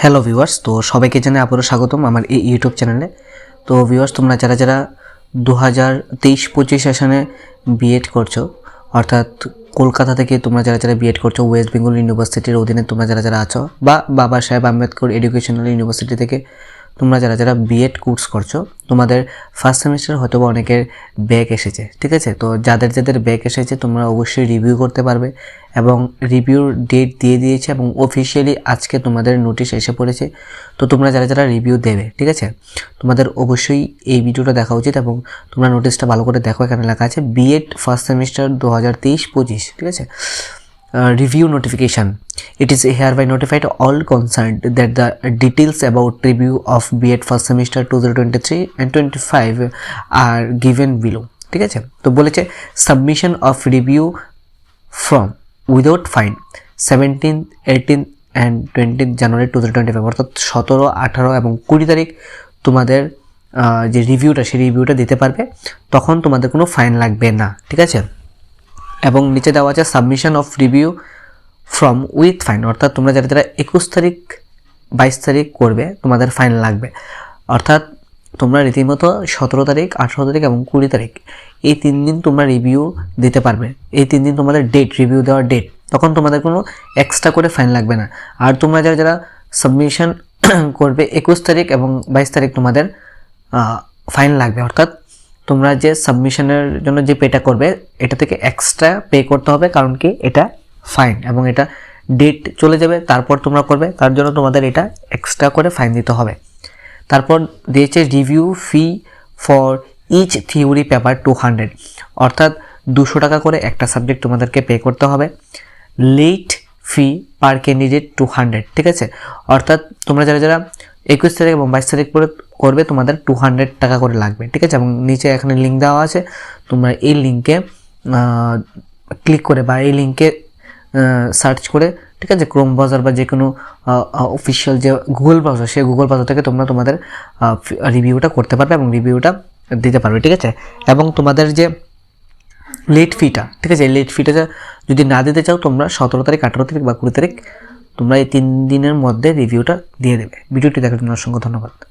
Hello viewers তো সবাইকে জানাই আবারও স্বাগতম আমার এই ইউটিউব চ্যানেলে তো ভিউয়ার্স তোমরা যারা যারা দু হাজার তেইশ পঁচিশ সেশনে বিএড করছ, অর্থাৎ কলকাতা থেকে তোমরা যারা যারা বিএড করছ ওয়েস্ট বেঙ্গল ইউনিভার্সিটির অধীনে তোমরা যারা যারা আছো, বা বাবা সাহেব আম্বেদকর এডুকেশনাল ইউনিভার্সিটি থেকে তোমরা যারা যারা বিএড কোর্স করছ, তোমাদের ফার্স্ট সেমিস্টার হয়তো অনেকের ব্যাক এসেছে, ঠিক আছে? তো যাদের যাদের ব্যাক এসেছে, তোমরা অবশ্যই রিভিউ করতে পারবে। এবং রিভিউর ডেট দিয়ে দিয়েছে এবং অফিসিয়ালি আজকে তোমাদের নোটিশ এসে পড়েছে। তো তোমরা যারা যারা রিভিউ দেবে, ঠিক আছে? তোমাদের অবশ্যই এই ভিডিওটা দেখা উচিত এবং তোমরা নোটিশটা ভালো করে দেখো। এখানে লেখা আছে বিএড ফার্স্ট সেমিস্টার দু হাজার তেইশ পঁচিশ, ঠিক আছে? review notification it is hereby notified all concerned that the details about review of B.Ed first semester 2023 and 25 are given below, ঠিক আছে? তো বলেছে submission of review from without fine seventeen eighteen and twenty January two thousand twenty five অর্থাৎ সতেরো, আঠারো এবং কুড়ি তারিখ তোমাদের যে রিভিউটা সেই রিভিউটা দিতে পারবে, তখন তোমাদের কোনো ফাইন লাগবে না, ঠিক আছে? এবং নিচে দেওয়া আছে submission of review from with fine অর্থাৎ তোমরা যারা যারা একুশ তারিখ, বাইশ তারিখ করবে, তোমাদের ফাইন লাগবে। অর্থাৎ তোমরা রীতিমতো সতেরো তারিখ, আঠেরো তারিখ এবং কুড়ি তারিখ এই তিন দিন তোমরা রিভিউ দিতে পারবে। এই তিন দিন তোমাদের ডেট রিভিউ দেওয়ার ডেট তখন তোমাদের কোনো এক্সট্রা করে ফাইন লাগবে না। আর তোমরা যারা যারা সাবমিশন করবে একুশ তারিখ এবং বাইশ তারিখ তোমাদের ফাইন লাগবে। অর্থাৎ তোমরা যে সাবমিশনের জন্য যে পেটা করবে, এটা থেকে এক্সট্রা পে করতে হবে। কারণ কি? এটা ফাইন এবং এটা ডেট চলে যাবে, তারপর তোমরা করবে। তার জন্য তোমাদের এটা এক্সট্রা করে ফাইন দিতে হবে। তারপর দিয়েছে review fee for each theory paper two hundred অর্থাৎ দুশো টাকা করে একটা সাবজেক্ট তোমাদেরকে পে করতে হবে। Late fee per candidate two hundred ঠিক আছে? অর্থাৎ তোমরা যারা যারা একুশ তারিখ এবং বাইশ তারিখ করে করবে, তোমাদের টু হান্ড্রেড টাকা করে লাগবে, ঠিক আছে? এবং নিচে এখানে লিঙ্ক দেওয়া আছে। তোমরা এই লিঙ্কে ক্লিক করে বা এই লিঙ্কে সার্চ করে, ঠিক আছে? ক্রোম ব্রাউজার বা যে কোনো অফিসিয়াল যে গুগল ব্রাউজার সেই গুগল ব্রাউজার থেকে তোমরা তোমাদের রিভিউটা করতে পারবে এবং রিভিউটা দিতে পারবে, ঠিক আছে? এবং তোমাদের যে লেট ফিটা ঠিক আছে? লেট ফিটা যদি না দিতে চাও, তোমরা সতেরো তারিখ, আঠেরো তারিখ বা কুড়ি তারিখ, তোমরা এই তিন দিনের মধ্যে রিভিউটা দিয়ে দেবে। ভিডিওটি দেখার জন্য অসংখ্য ধন্যবাদ।